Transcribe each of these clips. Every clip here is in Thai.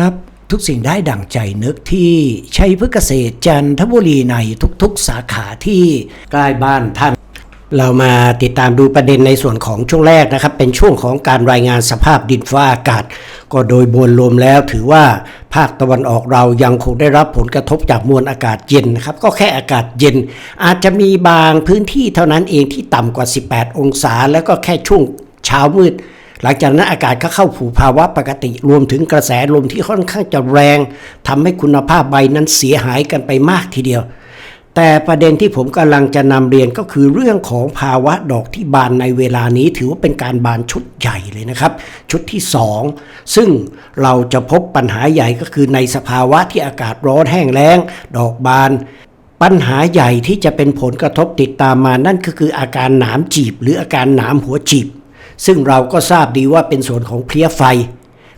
ครับ ทุกสิ่งได้ดั่งใจนึกที่ชัยพฤกษเกษตรจันทบุรีในทุกๆ สาขาที่ใกล้บ้านท่าน เรามาติดตามดูประเด็นในส่วนของช่วงแรกนะครับ เป็นช่วงของการรายงานสภาพดินฟ้าอากาศ ก็โดยมวลรวมแล้วถือว่าภาคตะวันออกเรายังคงได้รับผลกระทบจากมวลอากาศเย็นนะครับ ก็แค่อากาศเย็น อาจจะมีบางพื้นที่เท่านั้นเองที่ต่ำกว่า 18 องศา แล้วก็แค่ช่วงเช้ามืด หลังจากนั้นอากาศก็เข้าสู่ภาวะปกติ รวมถึงกระแสลมที่ค่อนข้างจะแรงทำให้คุณภาพใบนั้นเสียหายกันไปมากทีเดียว แต่ประเด็นที่ผมกำลังจะนำเรียนก็คือเรื่องของภาวะดอกที่บานในเวลานี้ถือว่าเป็นการบานชุดใหญ่เลยนะครับ ชุดที่ 2 ซึ่งเราจะพบปัญหาใหญ่ก็คือในสภาวะที่อากาศร้อนแห้งแล้ง ดอกบานปัญหาใหญ่ที่จะเป็นผลกระทบติดตามมานั่นก็คืออาการหนามจีบ หรืออาการหนามหัวจีบ ซึ่งเราก็ทราบดีว่าเป็นส่วนของเพลี้ยไฟ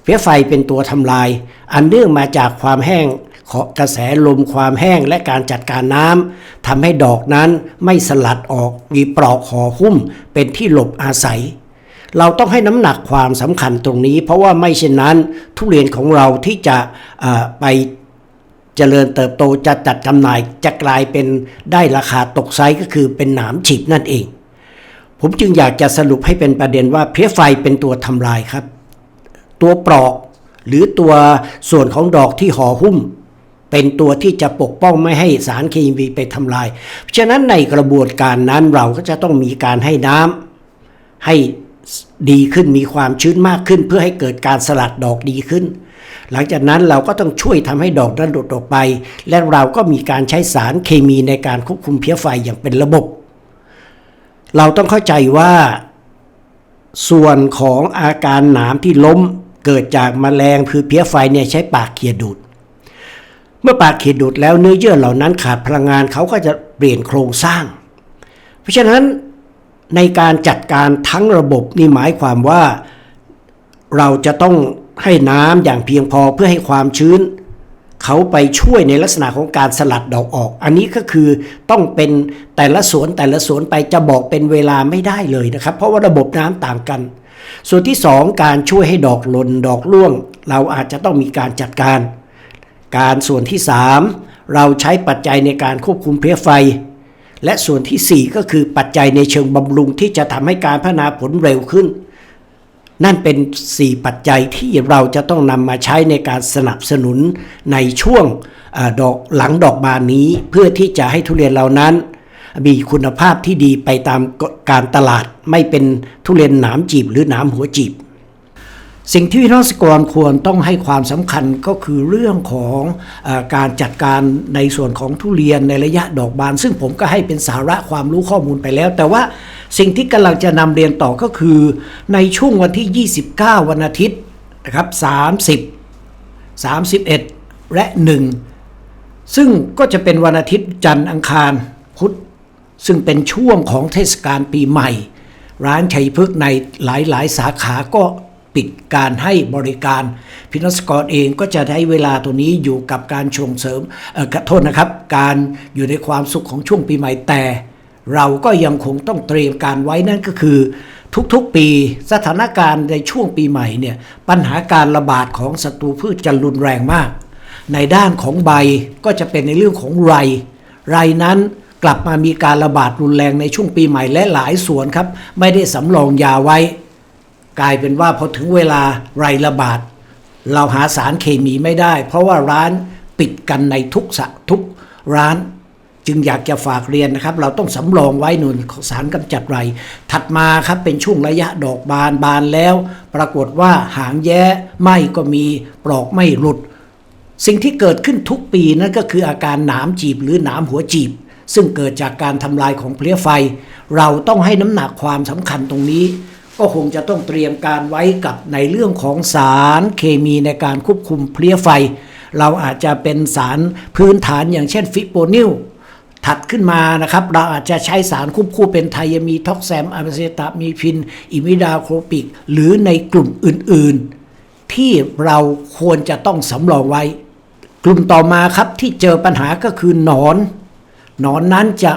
เพลี้ยไฟเป็นตัวทำลาย อันเนื่องมาจากความแห้งของกระแสลมความแห้งและการจัดการน้ำทำให้ดอกนั้นไม่สลัดออกมีปลอกห่อหุ้มเป็นที่หลบอาศัย เราต้องให้น้ำหนักความสำคัญตรงนี้ เพราะว่าไม่เช่นนั้น ทุเรียนของเราที่จะไปเจริญเติบโตจะจัดจำหน่ายจะกลายเป็นได้ราคาตกไซก็คือเป็นหนามฉีบนั่นเอง ผมจึงอยากจะสรุปให้เป็นประเด็นว่าเพลี้ยไฟเป็นตัวทำลายครับ ตัวปลอกหรือตัวส่วนของดอกที่ห่อหุ้ม เป็นตัวที่จะปกป้องไม่ให้สารเคมีไปทำลายเพราะฉะนั้นในกระบวนการนั้นเราก็จะต้องมีการให้น้ำให้ดีขึ้นมีความชื้นมากขึ้น เพื่อให้เกิดการสลัดดอกดีขึ้น หลังจากนั้นเราก็ต้องช่วยทำให้ดอกนั้นหลุดออกไป และเราก็มีการใช้สารเคมีในการควบคุมเพี้ยไฟอย่างเป็นระบบ เราต้องเข้าใจว่า ส่วนของอาการหนามที่ล้มเกิดจากแมลงคือเพี้ยไฟเนี่ยใช้ปากเขียดูด เมื่อปากเขียดูดแล้วเนื้อเยื่อเหล่านั้นขาดพลังงานเขาก็จะเปลี่ยนโครงสร้าง เพราะฉะนั้นในการจัดการทั้งระบบนี่หมายความว่าเราจะต้องให้น้ำอย่างเพียงพอเพื่อให้ความชื้น เขาไปช่วยในลักษณะของการสลัดดอกออก อันนี้ก็คือต้องเป็นแต่ละสวนแต่ละสวนไปจะบอกเป็นเวลาไม่ได้เลยนะครับ เพราะว่าระบบน้ำต่างกัน ส่วนที่ 2 การช่วยให้ดอกหล่นดอกร่วง เราอาจจะต้องมีการจัดการ การส่วนที่ 3 เราใช้ปัจจัยในการควบคุมเพลี้ยไฟ และส่วนทีสี่4 ก็คือปัจจัยในเชิงบำรุงที่จะทำให้การพัฒนาผลเร็วขึ้น นั่นเป็น 4 ปัจจัยที่เราจะต้องนำมาใช้ในการสนับสนุนในช่วงอดอกหลังดอกบานนี้ เพื่อที่จะให้ทุเรียนเหล่านั้น มีคุณภาพที่ดีไปตามการตลาดไม่เป็นทุเรียนหนามจีบหรือหนามหัวจีบ สิ่งที่วิทยากรควรต้องให้ความสำคัญก็คือเรื่องของอการจัดการในส่วนของทุเรียนในระยะดอกบาน ซึ่งผมก็ให้เป็นสาระความรู้ข้อมูลไปแล้ว แต่ว่า สิ่งที่กำลังจะนำเรียนต่อก็คือ ในช่วงวันที่ 29 วันอาทิตย์นะครับ30 31 และ 1 ซึ่งก็จะเป็นวันอาทิตย์จันทร์อังคารพุธซึ่งเป็นช่วงของเทศกาลปีใหม่ ร้านชัยพฤกษ์ในหลายๆ สาขาก็ปิดการให้บริการพินัสกรเองก็จะได้เวลาตัวนี้อยู่กับการชงเสริมเออขอโทษนะครับ การอยู่ในความสุขของช่วงปีใหม่แต่ เราก็ยังคงต้องเตรียมการไว้นั่นก็คือ ทุกๆปีสถานการณ์ในช่วงปีใหม่เนี่ยปัญหาการระบาดของศัตรูพืชจะรุนแรงมาก ในด้านของใบก็จะเป็นในเรื่องของไร ไรนั้นกลับมามีการระบาดรุนแรงในช่วงปีใหม่และหลายสวนครับ ไม่ได้สำรองยาไว้ กลายเป็นว่าพอถึงเวลาไรระบาด เราหาสารเคมีไม่ได้ เพราะว่าร้านปิดกันในทุกสะทุกร้าน จึงอยากจะฝากเรียนนะครับ เราต้องสำรองไว้หนุนของสารกำจัดไร ถัดมาครับเป็นช่วงระยะดอกบานบานแล้ว ปรากฏว่าหางแย้ไหมก็มีปลอกไม่หลุด สิ่งที่เกิดขึ้นทุกปีนั่นก็คืออาการหนามจีบหรือหนามหัวจีบ ซึ่งเกิดจากการทำลายของเพลี้ยไฟ เราต้องให้น้ำหนักความสำคัญตรงนี้ ก็คงจะต้องเตรียมการไว้กับในเรื่องของสารเคมีในการควบคุมเพลี้ยไฟ เราอาจจะเป็นสารพื้นฐานอย่างเช่นฟิโปนิล ถัดขึ้นมานะครับ เราอาจจะใช้สารควบคู่เป็นไทยามีท็อกแซมอะมิเซตามีพิน อิมิดาโครปิก หรือในกลุ่มอื่นๆ ที่เราควรจะต้องสำรองไว้ กลุ่มต่อมาครับที่เจอปัญหาก็คือหนอน หนอนนั้นจะ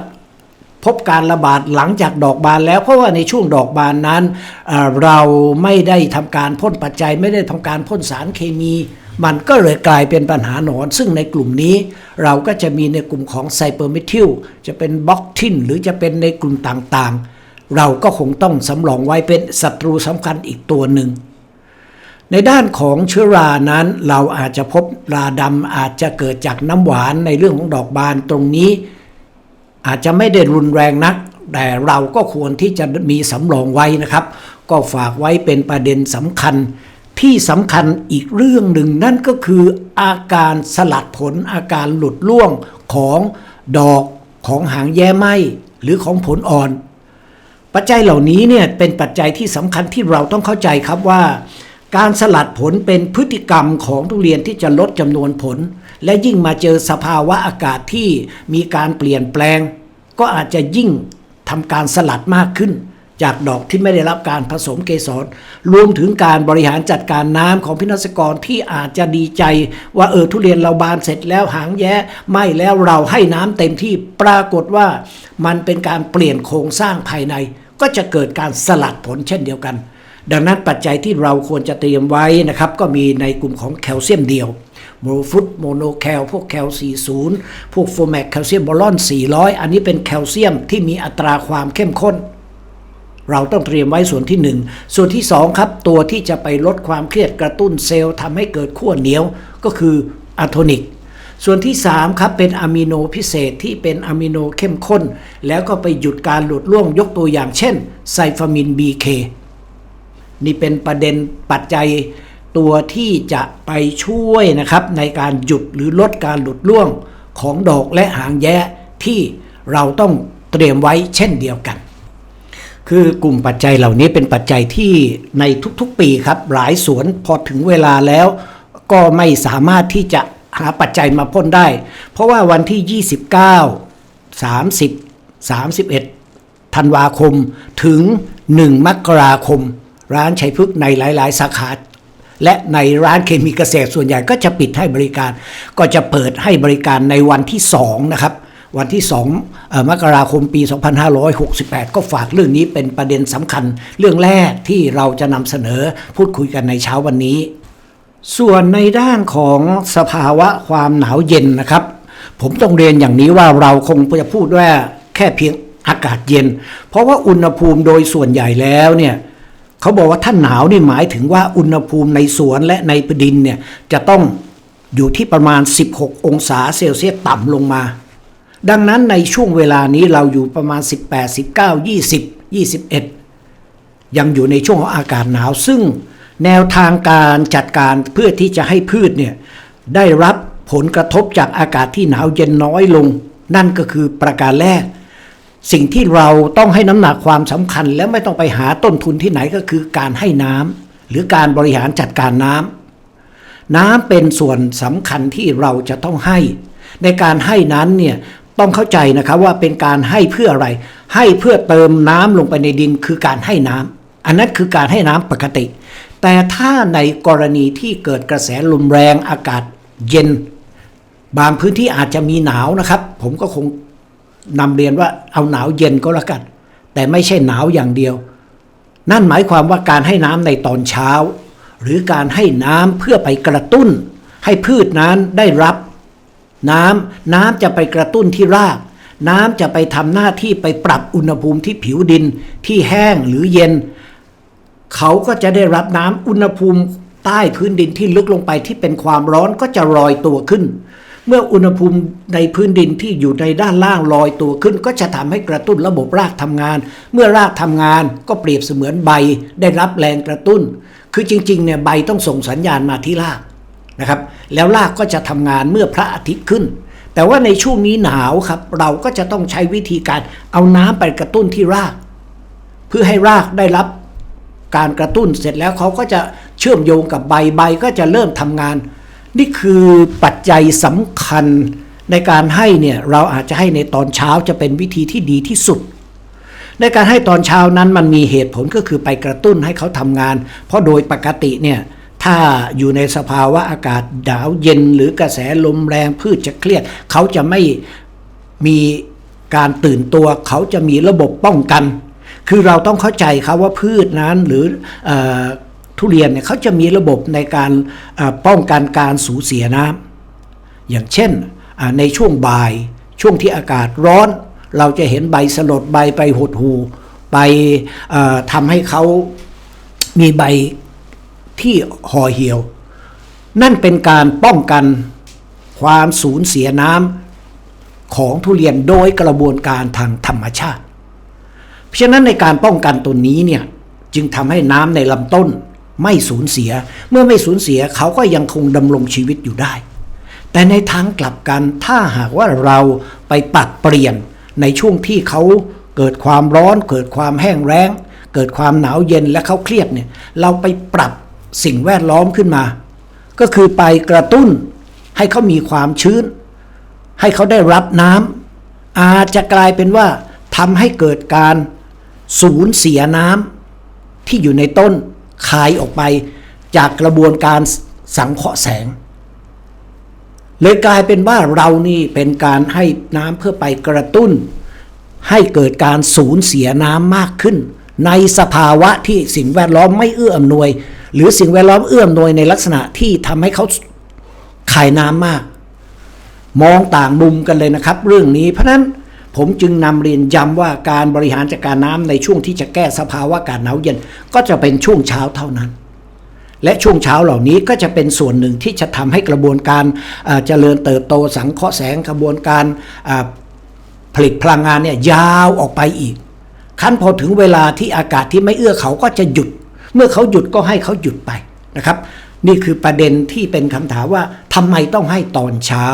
พบการระบาดหลังจากดอกบานแล้ว เพราะว่าในช่วงดอกบานนั้นเอ่อเราไม่ได้ทำการพ่นปัจจัย ไม่ได้ทำการพ่นสารเคมี มันก็เลยกลายเป็นปัญหาหนอน ซึ่งในกลุ่มนี้เราก็จะมีในกลุ่มของไซเปอร์เมทิลจะเป็นบล็อกทินหรือจะเป็นในกลุ่มต่างๆ เราก็คงต้องสำรองไว้เป็นศัตรูสำคัญอีกตัวหนึ่ง ในด้านของเชื้อรานั้นเราอาจจะพบราดำอาจจะเกิดจากน้ำหวานในเรื่องของดอกบานตรงนี้ อาจจะไม่ได้รุนแรงนัก แต่เราก็ควรที่จะมีสำรองไว้นะครับ ก็ฝากไว้เป็นประเด็นสำคัญ ที่สำคัญอีกเรื่องหนึ่งนั่นก็คืออาการสลัดผลอาการหลุดร่วงของดอกของหางแย้ไหมหรือของผลอ่อน ปัจจัยเหล่านี้เนี่ยเป็นปัจจัยที่สำคัญที่เราต้องเข้าใจครับว่า การสลัดผลเป็นพฤติกรรมของทุเรียนที่จะลดจำนวนผล และยิ่งมาเจอสภาวะอากาศที่มีการเปลี่ยนแปลง ก็อาจจะยิ่งทำการสลัดมากขึ้น จากดอกที่ไม่ได้รับการผสมเกสร รวมถึงการบริหารจัดการน้ำของพินักกรที่อาจจะดีใจ ว่าเออทุเรียนเราบานเสร็จแล้วหางแย้ไม่แล้วเราให้น้ำเต็มที่ปรากฏว่า มันเป็นการเปลี่ยนโครงสร้างภายใน ก็จะเกิดการสลัดผลเช่นเดียวกัน ดังนั้นปัจจัยที่เราควรจะเตรียมไว้นะครับก็มีในกลุ่มของแคลเซียมเดียวโมโฟุตโมโนแคลพวกแคล 40 พวกโฟแมกแคลเซียมบอลอน 400 อันนี้เป็นแคลเซียมที่มีอัตราความเข้มข้น เราต้องเตรียมไว้ส่วนที่ 1 ส่วนที่ 2 ครับ ตัวที่จะไปลดความเครียดกระตุ้นเซลล์ทำให้เกิดขั้วเหนียวก็คืออะโทนิก ส่วนที่ 3 ครับ เป็นอะมิโนพิเศษที่เป็นอะมิโนเข้มข้น แล้วก็ไปหยุดการหลุดร่วงยกตัวอย่างเช่น ไซฟามิน BK นี่เป็นประเด็นปัจจัยตัวที่จะไปช่วยนะครับในการหยุดหรือลดการหลุดร่วงของดอกและหางแย้ที่เราต้องเตรียมไว้เช่นเดียวกัน คือกลุ่มปัจจัยเหล่านี้เป็นปัจจัยที่ในทุกๆปีครับ หลายสวนพอถึงเวลาแล้ว ก็ไม่สามารถที่จะหาปัจจัยมาพ่นได้ เพราะว่าวันที่ 29 30 31 ธันวาคมถึง 1 มกราคม ร้านชัยพฤกษ์ในหลาย ๆ สาขาและในร้านเคมีเกษตรส่วนใหญ่ก็จะปิดให้บริการ ก็จะเปิดให้บริการในวันที่ 2 นะครับ วันที่2เอ่อมกราคมปี 2568 ก็ฝากเรื่องนี้เป็นประเด็นสำคัญ เรื่องแรกที่เราจะนำเสนอพูดคุยกันในเช้าวันนี้ ส่วนในด้านของสภาวะความหนาวเย็นนะครับ ผมต้องเรียนอย่างนี้ว่าเราคงจะพูดว่าแค่เพียงอากาศเย็น เพราะว่าอุณหภูมิโดยส่วนใหญ่แล้วเนี่ยเขาบอกว่าถ้าหนาวนี่หมายถึงว่าอุณหภูมิในสวนและในแผ่นดินเนี่ยจะต้องอยู่ที่ประมาณ 16 องศาเซลเซียสต่ำลงมา ดังนั้นในช่วงเวลานี้เราอยู่ประมาณ 18 19 20 21 ยังอยู่ในช่วงของอากาศหนาว ซึ่งแนวทางการจัดการเพื่อที่จะให้พืชเนี่ยได้รับผลกระทบจากอากาศที่หนาวเย็นน้อยลง นั่นก็คือประการแรก สิ่งที่เราต้องให้น้ำหนักความสำคัญ และไม่ต้องไปหาต้นทุนที่ไหนก็คือการให้น้ำหรือการบริหารจัดการน้ำน้ำเป็นส่วนสำคัญที่เราจะต้องให้ ในการให้นั้นเนี่ย ต้องเข้าใจนะครับว่าเป็นการให้เพื่ออะไร ให้เพื่อเติมน้ำลงไปในดินคือการให้น้ำอันนั้นคือการให้น้ำปกติ แต่ถ้าในกรณีที่เกิดกระแสลมแรงอากาศเย็น บางพื้นที่อาจจะมีหนาวนะครับ ผมก็คงนำเรียนว่าเอาหนาวเย็นก็แล้วกัน แต่ไม่ใช่หนาวอย่างเดียว นั่นหมายความว่าการให้น้ำในตอนเช้า หรือการให้น้ำเพื่อไปกระตุ้น ให้พืชนั้นได้รับ น้ำน้ำจะไปกระตุ้นที่ราก น้ำจะไปทำหน้าที่ไปปรับอุณหภูมิที่ผิวดินที่แห้งหรือเย็น เขาก็จะได้รับน้ำอุณหภูมิใต้พื้นดินที่ลึกลงไปที่เป็นความร้อนก็จะลอยตัวขึ้น เมื่ออุณหภูมิในพื้นดินที่อยู่ในด้านล่างลอยตัวขึ้น ก็จะทำให้กระตุ้นระบบรากทำงาน เมื่อรากทำงานก็เปรียบเสมือนใบได้รับแรงกระตุ้น คือจริงๆเนี่ยใบต้องส่งสัญญาณมาที่ราก นะครับ แล้วรากก็จะทำงานเมื่อพระอาทิตย์ขึ้น แต่ว่าในช่วงนี้หนาวครับ เราก็จะต้องใช้วิธีการเอาน้ำไปกระตุ้นที่ราก เพื่อให้รากได้รับการกระตุ้นเสร็จแล้วเขาก็จะเชื่อมโยงกับใบใบก็จะเริ่มทำงาน นี่คือปัจจัยสำคัญในการให้เนี่ยเราอาจจะให้ในตอนเช้าจะเป็นวิธีที่ดีที่สุด ในการให้ตอนเช้านั้นมันมีเหตุผลก็คือไปกระตุ้นให้เขาทำงาน เพราะโดยปกติเนี่ย ถ้าอยู่ในสภาวะอากาศหนาวเย็นหรือกระแสลมแรงพืชจะเครียด เขาจะไม่มีการตื่นตัว เขาจะมีระบบป้องกัน คือเราต้องเข้าใจครับว่าพืชนั้นหรืออทุเรียนเนี่ยเขาจะมีระบบในการป้องกันการสูญเสียน้ำอย่างเช่นในช่วงบ่ายช่วงที่อากาศร้อน เราจะเห็นใบสลดใบไปหดหู ไปทำให้เขามีใบ ที่ห่อเหี่ยว นั่นเป็นการป้องกันความสูญเสียน้ำของทุเรียนโดยกระบวนการทางธรรมชาติ เพราะฉะนั้นในการป้องกันตัวนี้เนี่ยจึงทำให้น้ำในลำต้นไม่สูญเสีย เมื่อไม่สูญเสียเขาก็ยังคงดำรงชีวิตอยู่ได้ แต่ในทางกลับกันถ้าหากว่าเราไปปรับเปลี่ยนในช่วงที่เขาเกิดความร้อน เกิดความแห้งแล้ง เกิดความหนาวเย็นและเขาเครียดเนี่ย เราไปปรับ สิ่งแวดล้อมขึ้นมา ก็คือไปกระตุ้นให้เขามีความชื้น ให้เขาได้รับน้ำอาจจะกลายเป็นว่าทำให้เกิดการสูญเสียน้ำที่อยู่ในต้นคายออกไปจากกระบวนการสังเคราะห์แสง เลยกลายเป็นว่าเรานี่เป็นการให้น้ำเพื่อไปกระตุ้น ให้เกิดการสูญเสียน้ำมากขึ้น ในสภาวะที่สิ่งแวดล้อมไม่เอื้ออำนวย หรือสิ่งแวดล้อมเอื้ออำนวยในลักษณะที่ทำให้เขาขายน้ำมาก มองต่างมุมกันเลยนะครับ เรื่องนี้เพราะนั้นผมจึงนำเรียนย้ำว่าการบริหารจัดการน้ำในช่วงที่จะแก้สภาวะกาศหนาวเย็นก็จะเป็นช่วงเช้าเท่านั้น และช่วงเช้าเหล่านี้ก็จะเป็นส่วนหนึ่งที่จะทำให้กระบวนการเจริญเติบโตสังเคราะห์แสงกระบวนการผลิตพลังงานเนี่ยยาวออกไปอีก ขั้นพอถึงเวลาที่อากาศที่ไม่เอื้อเขาก็จะหยุด เมื่อเขาหยุดก็ให้เขาหยุดไปนะครับ นี่คือประเด็นที่เป็นคำถามว่าทำไมต้องให้ตอนเช้า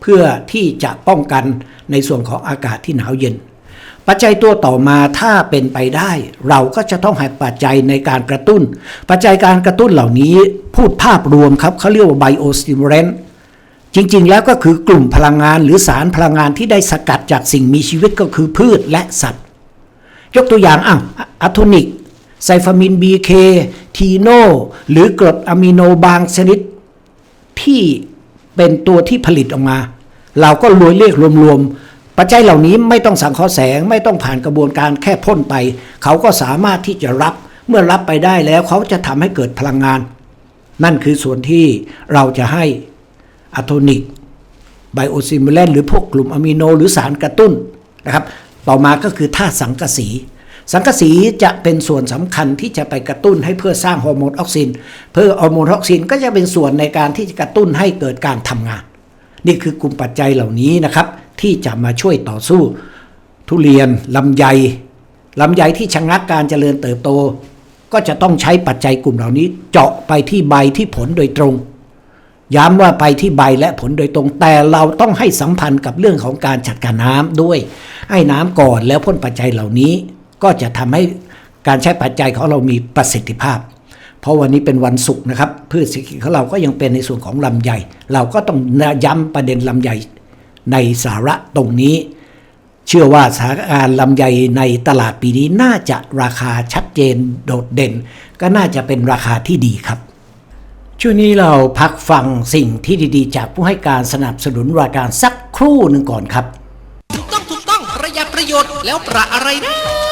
เพื่อที่จะป้องกันในส่วนของอากาศที่หนาวเย็น ปัจจัยตัวต่อมาถ้าเป็นไปได้ เราก็จะต้องห้ปัจจัยในการกระตุ้น ปัจจัยการกระตุ้นเหล่านี้พูดภาพรวมครับเขาเรียกว่าไบโอสติมูเลนจริงๆ แล้วก็คือกลุ่มพลังงานหรือสารพลังงานที่ได้สกัดจากสิ่งมีชีวิตก็คือพืชและสัตว์ ยกตัวอย่างอ้าวอะโทนิกไซฟามิน BK ทีโนหรือกรดอะมิโนบางชนิด ที่เป็นตัวที่ผลิตออกมา เราก็รวยเรียกรวมๆ ปัจจัยเหล่านี้ไม่ต้องสังเคราะห์แสง ไม่ต้องผ่านกระบวนการแค่พ่นไป เขาก็สามารถที่จะรับเมื่อรับไปได้แล้วเขาจะทำให้เกิดพลังงาน นั่นคือส่วนที่เราจะให้อะโทนิกไบโอซิมูเลนหรือพวกกลุ่มอะมิโนหรือสารกระตุ้นนะครับ ต่อมาก็คือธาตุสังกะสี สังกะสีจะเป็นส่วนสำคัญที่จะไปกระตุ้นให้เพื่อสร้างฮอร์โมนออกซิน เพื่อฮอร์โมนออกซินก็จะเป็นส่วนในการที่จะกระตุ้นให้เกิดการทำงาน นี่คือกลุ่มปัจจัยเหล่านี้นะครับ ที่จะมาช่วยต่อสู้ ทุเรียนลำไยลำไยที่ชะงักการเจริญเติบโต ก็จะต้องใช้ปัจจัยกลุ่มเหล่านี้ เจาะไปที่ใบที่ผลโดยตรง ย้ำว่าไปที่ใบและผลโดยตรงแต่เราต้องให้สัมพันธ์กับเรื่องของการจัดการน้ำด้วย ให้น้ำก่อนแล้วพ่นปัจจัยเหล่านี้ ก็จะทำให้การใช้ปัจจัยของเรามีประสิทธิภาพ เพราะวันนี้เป็นวันศุกร์นะครับพืชเศรษฐกิจของเราก็ยังเป็นในส่วนของลำไยเราก็ต้องย้ำประเด็นลำไยในสาระตรงนี้ เชื่อว่าสถานการณ์ลำไยในตลาดปีนี้น่าจะราคาชัดเจนโดดเด่น ก็น่าจะเป็นราคาที่ดีครับ ช่วงนี้เราพักฟังสิ่งที่ดีๆ จากผู้ให้การสนับสนุนรายการสักครู่หนึ่งก่อนครับ ถูกต้องถูกต้องประหยัดประโยชน์แล้วประอะไรนะ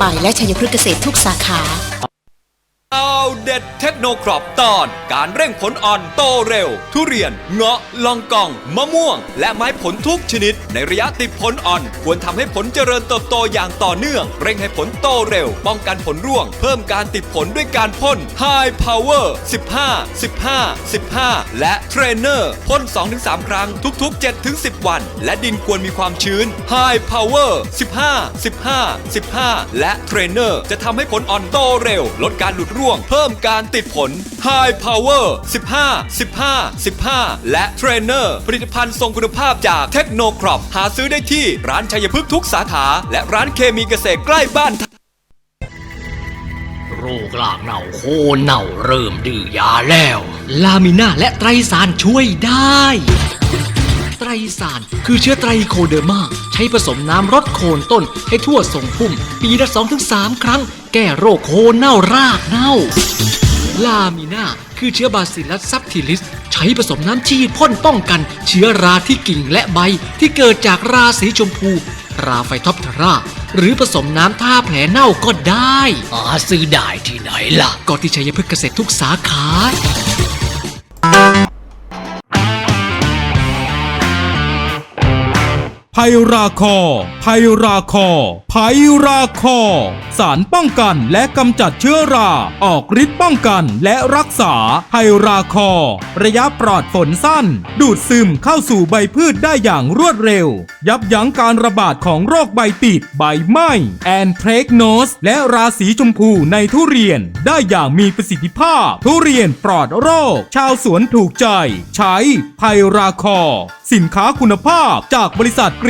ไปและชัยพฤกษ์เกษตรทุกสาขา เอาเด็ดเทคโนครอปตอน การเร่งผลอ่อนโตเร็ว ทุเรียน เงาะลองกอง มะม่วง และไม้ผลทุกชนิด ในระยะติดผลอ่อน ควรทำให้ผลเจริญเติบโตอย่างต่อเนื่อง เร่งให้ผลโตเร็ว ป้องกันผลร่วง เพิ่มการติดผลด้วยการพ่น High Power 15 15 15 และเทรนเนอร์พ่น 2-3 ครั้งทุก ๆ 7-10 วัน และดินควรมีความชื้น High Power 15 15 15 และเทรนเนอร์จะทำให้ผลอ่อนโตเร็ว ลดการหลุดร่วงเพิ่มการติดผล High Power 15 15 15 และเทรนเนอร์ผลิตภัณฑ์ทรงคุณภาพจากเทคโนครอปหาซื้อได้ที่ร้านชัยพฤกษ์ทุกสาขา และร้านเคมีเกษตรใกล้บ้านโรคลากเน่าโคนเน่าเริ่มดื้อยาแล้ว ลามิน่าและไตรสารช่วยได้ ไตรสารคือเชื้อไตรโคเดอร์มา ใช้ผสมน้ำรดโคนต้นให้ทั่วทรงพุ่ม ปีละ2-3 ครั้ง แก้โรคโคนเน่ารากเน่า ลามิน่าคือเชื้อบาซิลัสซับทิลิส ใช้ผสมน้ำฉีดพ่นป้องกัน เชื้อราที่กิ่งและใบที่เกิดจากราสีชมพู ราไฟท็อปเทรา หรือผสมน้ำท่าแผลเน่าก็ได้หาซื้อได้ที่ไหนล่ะ ก็ที่ชัยพฤกษ์เกษตรทุกสาขา ไพราคอไพราคอไพราคอ สารป้องกันและกำจัดเชื้อรา ออกฤทธิ์ป้องกันและรักษาไพราคอ ระยะปลอดฝนสั้น ดูดซึมเข้าสู่ใบพืชได้อย่างรวดเร็ว ยับยั้งการระบาดของโรคใบติดใบไหม้แอนเทรกโนสและราสีชมพูในทุเรียนได้อย่างมีประสิทธิภาพ ทุเรียนปลอดโรค ชาวสวนถูกใจ ใช้ไพราคอ สินค้าคุณภาพจากบริษัทกรี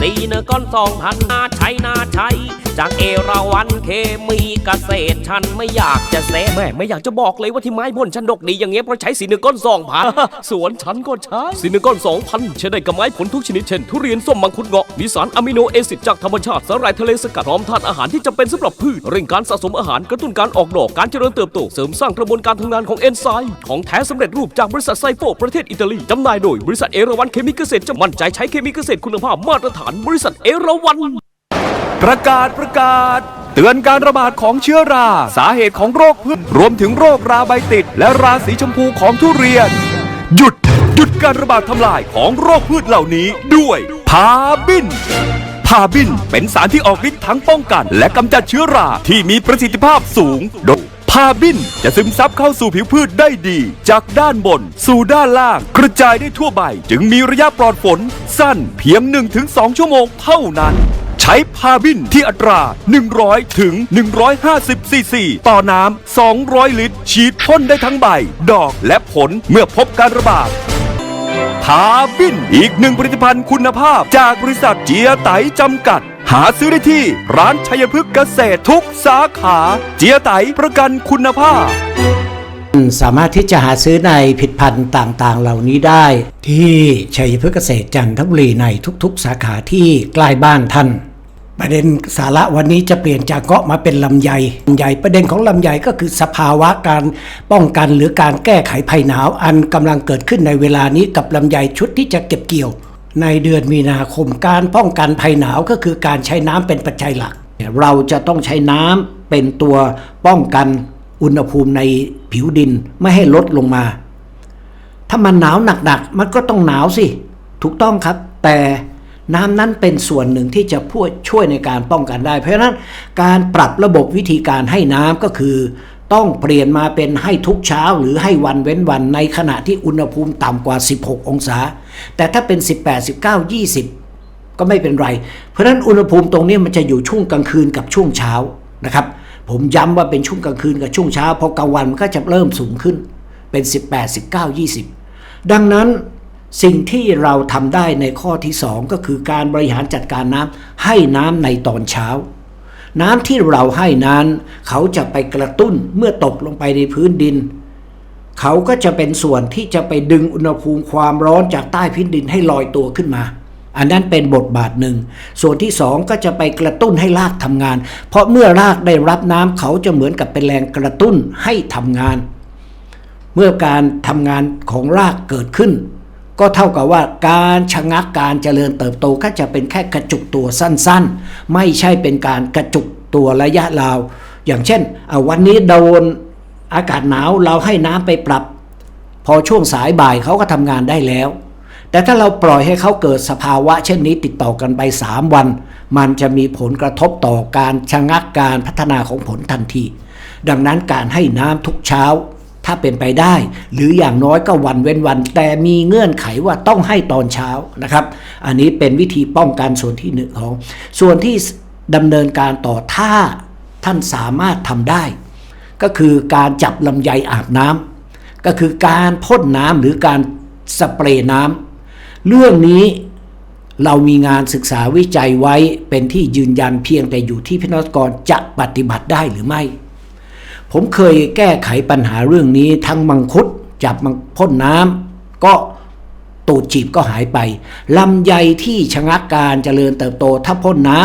สีเนก้อนสองพันนาใช้นาใช้จากเอราวันเคมีเกษตรฉันไม่อยากจะเซแม่ไม่อยากจะบอกเลยว่าที่ไม้ผลฉันดกดีอย่างเงี้ยเพราะใช้สีเนก้อนสองพันสวนฉันก็ใช้สีเนก้อนสองพันใช้ได้กับไม้ผลทุกชนิดเช่นทุเรียนส้มมังคุดเงาะมีสารอะมิโนแอซิดจากธรรมชาติสาหร่ายทะเลสกัดพร้อมธาตุอาหารที่จำเป็นสำหรับพืชเร่งการสะสมอาหารกระตุ้นการออกดอกการเจริญเติบโตเสริมสร้างกระบวนการทำงานของเอนไซม์ของแท้สำเร็จรูปจากบริษัทไซโฟประเทศอิตาลีจำหน่ายโดยบริษัทเอราวันเคมีเกษตรจะมั่นใจใช้เคมีเกษตรคุณภาพมาตรฐานบริษัทเอราวันประกาศประกาศ เตือนการระบาดของเชื้อรา สาเหตุของโรคพืชรวมถึงโรคราใบติด และราสีชมพูของทุเรียน หยุด หยุดการระบาดทำลายของโรคพืชเหล่านี้ด้วยพาบินพาบินเป็นสารที่ออกฤทธิ์ทั้งป้องกัน และกำจัดเชื้อราที่มีประสิทธิภาพสูงโดย พาบินจะซึมซับเข้าสู่ผิวพืชได้ดี จากด้านบน สู่ด้านล่าง กระจายได้ทั่วใบ จึงมีระยะปลอดฝน สั้นเพียง 1-2 ชั่วโมงเท่านั้นใช้พาบินที่อัตรา 100 ถึง 150 ซีซี ต่อน้ำ 200 ลิตร ฉีดพ่นได้ทั้งใบ ดอกและผลเมื่อพบการระบาดพาบิน อีกหนึ่งผลิตภัณฑ์คุณภาพจากบริษัทเจียไตจำกัด หาซื้อได้ที่ร้านชัยพฤกษ์เกษตรทุกสาขา เจียไตประกันคุณภาพ สามารถที่จะหาซื้อในผลิดพันธุ์ต่างๆ เหล่านี้ได้ ที่ชัยพฤกษ์เกษตรจันทบุรีในทุกๆ สาขาที่ใกล้บ้านท่าน ประเด็นสาระวันนี้จะเปลี่ยนจากเงาะมาเป็นลำไยลำไยประเด็นของลำไยก็คือสภาวะการป้องกันหรือการแก้ไขภัยหนาว อันกำลังเกิดขึ้นในเวลานี้กับลำไยชุดที่จะเก็บเกี่ยว ในเดือนมีนาคมการป้องกันภัยหนาวก็คือการใช้น้ำเป็นปัจจัยหลัก เราจะต้องใช้น้ำเป็นตัวป้องกันอุณหภูมิในผิวดินไม่ให้ลดลงมา ถ้ามันหนาวหนักๆมันก็ต้องหนาวสิ ถูกต้องครับ แต่น้ำนั้นเป็นส่วนหนึ่งที่จะพูดช่วยในการป้องกันได้ เพราะฉะนั้นการปรับระบบวิธีการให้น้ำก็คือ ต้องเปลี่ยนมาเป็นให้ทุกเช้าหรือให้วันเว้นวันในขณะที่อุณหภูมิต่ำกว่า 16 องศา แต่ถ้าเป็น 18 19 20 ก็ไม่เป็นไร เพราะฉะนั้นอุณหภูมิตรงนี้มันจะอยู่ช่วงกลางคืนกับช่วงเช้านะครับผมย้ำว่าเป็นช่วงกลางคืนกับช่วงเช้าพอกลางวันมันก็จะเริ่มสูงขึ้นเป็น 18 19 20 ดังนั้นสิ่งที่เราทำได้ในข้อที่ 2 ก็คือการบริหารจัดการน้ำให้น้ำในตอนเช้า น้ำที่เราให้นั้น เขาจะไปกระตุ้นเมื่อตกลงไปในพื้นดิน เขาก็จะเป็นส่วนที่จะไปดึงอุณหภูมิความร้อนจากใต้พื้นดินให้ลอยตัวขึ้นมา อันนั้นเป็นบทบาทหนึ่ง ส่วนที่สองก็จะไปกระตุ้นให้รากทำงาน เพราะเมื่อรากได้รับน้ำเขาจะเหมือนกับเป็นแรงกระตุ้นให้ทำงาน เมื่อการทำงานของรากเกิดขึ้น ก็เท่ากับว่าการชะงักการเจริญเติบโตก็จะเป็นแค่กระจุกตัวสั้นๆ ไม่ใช่เป็นการกระจุกตัวระยะยาวอย่างเช่นเอาวันนี้โดน อากาศหนาวเราให้น้ำไปปรับ พอช่วงสายบ่ายเขาก็ทำงานได้แล้ว แต่ถ้าเราปล่อยให้เขาเกิดสภาวะ เช่นนี้ติดต่อกันไป 3 วัน มันจะมีผลกระทบต่อการชะงักการพัฒนาของผลทันที ดังนั้นการให้น้ำทุกเช้า ถ้าเป็นไปได้ หรืออย่างน้อยก็วันเว้นวัน แต่มีเงื่อนไขว่าต้องให้ตอนเช้านะครับ อันนี้เป็นวิธีป้องกันส่วนที่หนึ่งของ ส่วนที่ดำเนินการต่อถ้าท่านสามารถทำได้ ก็คือการจับลำไยอาบน้ำก็คือการพ่นน้ำหรือการสเปรย์น้ำเรื่องนี้เรามีงานศึกษาวิจัยไว้เป็นที่ยืนยันเพียงแต่อยู่ที่พน้องเกกรจะปฏิบัติได้หรือไม่ ผมเคยแก้ไขปัญหาเรื่องนี้ทั้งมังคุดจับมังพ่นน้ำก็ตูดจีบก็หายไปลำไยที่ชะงักการเจริญเติบโตถ้าพ่นน้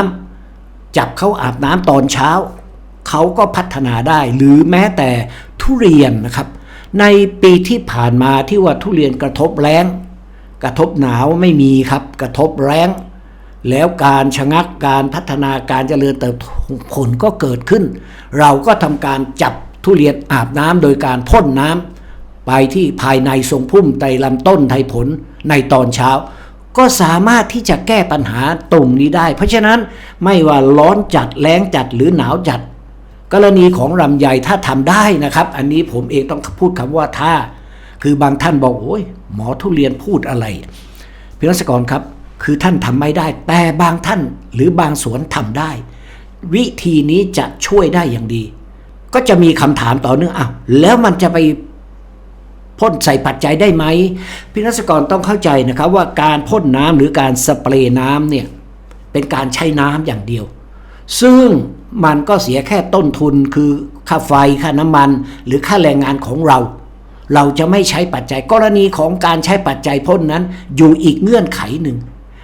ำจับเขาอาบน้ำตอนเช้า เขาก็พัฒนาได้ หรือแม้แต่ทุเรียนนะครับ ในปีที่ผ่านมาที่ว่าทุเรียนกระทบแล้งกระทบหนาวไม่มีครับ กระทบแรงแล้วการชะงักการพัฒนาการเจริญเติบโตผลก็เกิดขึ้น เราก็ทำการจับทุเรียนอาบน้ำโดยการพ่นน้ำไปที่ภายในทรงพุ่มไตรลำต้นไทผลในตอนเช้า ก็สามารถที่จะแก้ปัญหาตรงนี้ได้ เพราะฉะนั้นไม่ว่าร้อนจัดแล้งจัดหรือหนาวจัด กรณีของลำไยถ้าทำได้นะครับ อันนี้ผมเองต้องพูดคำว่าถ้า คือบางท่านบอกโอ้ยหมอทุเรียนพูดอะไรพี่รัศกรครับ คือท่านทำไม่ได้ แต่บางท่านหรือบางสวนทำได้ วิธีนี้จะช่วยได้อย่างดี ก็จะมีคำถามต่อเนื่องอ้าวแล้วมันจะไปพ่นใส่ปัจจัยได้ไหมพี่รัศกรต้องเข้าใจนะครับว่าการพ่นน้ำหรือการสเปรย์น้ำเนี่ยเป็นการใช้น้ำอย่างเดียว ซึ่ง มันก็เสียแค่ต้นทุนคือค่าไฟค่าน้ำมัน หรือค่าแรงงานของเรา เราจะไม่ใช้ปัจจัยกรณีของการใช้ปัจจัยพ่นนั้น อยู่อีกเงื่อนไขหนึ่ง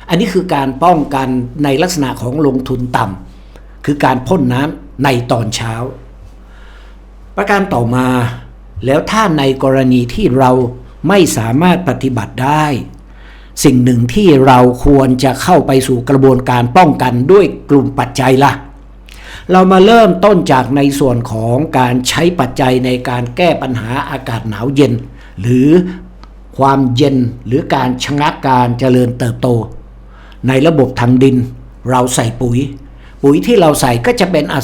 อันนี้คือการป้องกันในลักษณะของลงทุนต่ำคือการพ่นน้ำในตอนเช้า ประการต่อมา แล้วถ้าในกรณีที่เราไม่สามารถปฏิบัติได้ สิ่งหนึ่งที่เราควรจะเข้าไปสู่กระบวนการป้องกันด้วยกลุ่มปัจจัยละ่ะ เรามาเริ่มต้นจากในส่วนของการใช้ปัจจัยในการแก้ปัญหาอากาศหนาวเย็น หรือความเย็นหรือการชะงักการเจริญเติบโต ในระบบทางดิน เราใส่ปุ๋ย ปุ๋ยที่เราใส่ก็จะเป็นอะ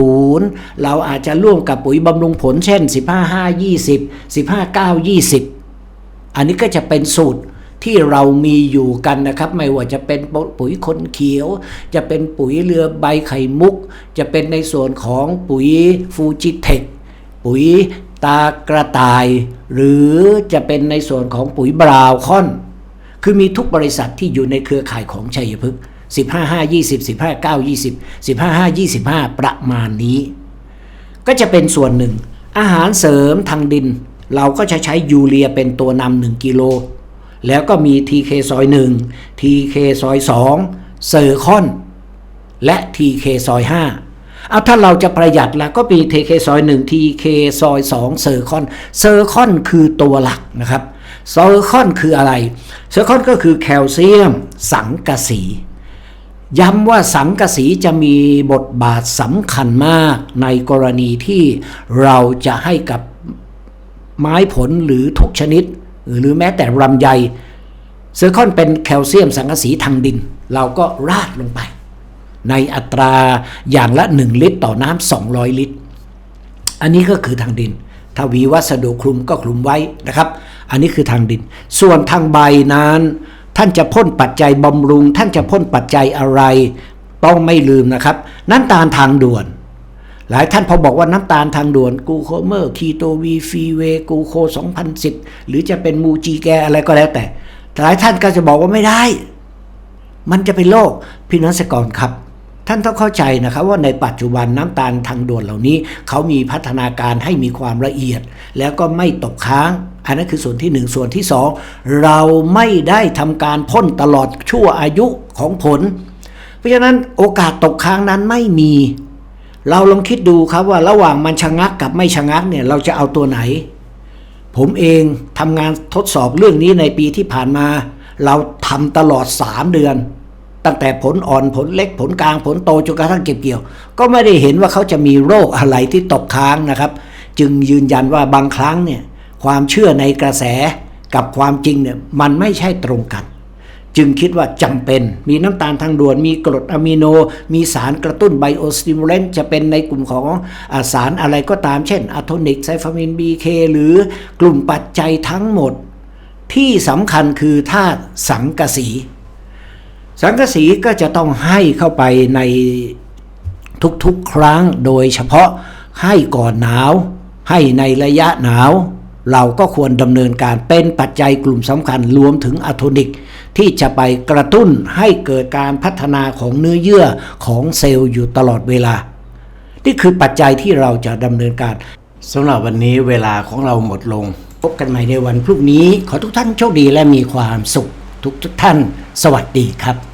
1500 เราอาจจะร่วมกับปุ๋ยบำรุงผลเช่น 155 20 159 20 อันนี้ก็จะเป็นสูตร ที่เรามีอยู่กันนะครับ ไม่ว่าจะเป็นปุ๋ยคนเขียว จะเป็นปุ๋ยเรือใบไข่มุก จะเป็นในส่วนของปุ๋ยฟูจิเทคปุ๋ยตากระต่าย หรือจะเป็นในส่วนของปุ๋ยบราวคอน คือมีทุกบริษัทที่อยู่ในเครือข่ายของชัยพฤกษ์15 5 20 15 9 20 15 5 25 ประมาณนี้ ก็จะเป็นส่วนหนึ่ง อาหารเสริมทางดิน เราก็จะใช้ยูเรียเป็นตัวนำหนึ่งกิโล แล้วก็มี TK ซอย1 TK ซอย2เซอร์คอน และ TK ซอย5เอาถ้าเราจะประหยัดแล้วก็มี TK ซอย1 TK ซอย2เซอร์คอนเซอร์คอนคือตัวหลักนะครับเซอร์คอนคืออะไรเซอร์คอนก็คือแคลเซียม สังกะสี ย้ำว่าสังกะสีจะมีบทบาทสำคัญมากในกรณีที่เราจะให้กับไม้ผลหรือทุกชนิด หรือแม้แต่ลำไยเซอร์คอนเป็นแคลเซียมสังกะสีทางดิน เราก็ราดลงไป ในอัตราอย่างละ 1 ลิตรต่อน้ำ200 ลิตร อันนี้ก็คือทางดิน ถ้าวีวัสดุคลุมก็คลุมไว้นะครับ อันนี้คือทางดิน ส่วนทางใบนั้น ท่านจะพ่นปัจจัยบำรุง ท่านจะพ่นปัจจัยอะไร ต้องไม่ลืมนะครับ น้ำตาลทางด่วน หลายท่านพอบอกว่าน้ำตาลทางด่วนกูโคเมอร์คีโตวีฟีเวกูโค 2010 หรือจะเป็นมูจีแกอะไรก็แล้วแต่ หลายท่านก็จะบอกว่าไม่ได้ มันจะเป็นโรคพี่น้องสกรครับ ท่านต้องเข้าใจนะครับว่าในปัจจุบันน้ำตาลทางด่วนเหล่านี้ เขามีพัฒนาการให้มีความละเอียด แล้วก็ไม่ตกค้าง อันนั้นคือส่วนที่หนึ่งส่วนที่สองเราไม่ได้ทำการพ่นตลอดชั่วอายุของผล เพราะฉะนั้นโอกาสตกค้างนั้นไม่มี เราลองคิดดูครับว่าระหว่างมันชะงักกับไม่ชะงักเนี่ยเราจะเอาตัวไหน ผมเองทำงานทดสอบเรื่องนี้ในปีที่ผ่านมา เราทำตลอด 3 เดือน ตั้งแต่ผลอ่อนผลเล็กผลกลางผลโตจนกระทั่งเก็บเกี่ยว ก็ไม่ได้เห็นว่าเขาจะมีโรคอะไรที่ตกค้างนะครับ จึงยืนยันว่าบางครั้งเนี่ยความเชื่อในกระแสกับความจริงเนี่ยมันไม่ใช่ตรงกัน จึงคิดว่าจำเป็น มีน้ำตาลทางด่วน มีกรดอะมิโน มีสารกระตุ้นไบโอสติมูลเลนจะเป็นในกลุ่มของอสารอะไรก็ตาม เช่นอะโทนิกไซฟามิน BK หรือกลุ่มปัจจัยทั้งหมด ที่สำคัญคือธาตุสังกะสี สังกะสีก็จะต้องให้เข้าไปในทุกๆครั้งโดยเฉพาะให้ก่อนหนาว ให้ในระยะหนาว เราก็ควรดำเนินการเป็นปัจจัยกลุ่มสำคัญรวมถึงอะโทนิก ที่จะไปกระตุ้นให้เกิดการพัฒนาของเนื้อเยื่อของเซลล์อยู่ตลอดเวลา นี่คือปัจจัยที่เราจะดำเนินการสำหรับวันนี้เวลาของเราหมดลง พบกันใหม่ในวันพรุ่งนี้ ขอทุกท่านโชคดีและมีความสุขทุกทุกท่าน สวัสดีครับ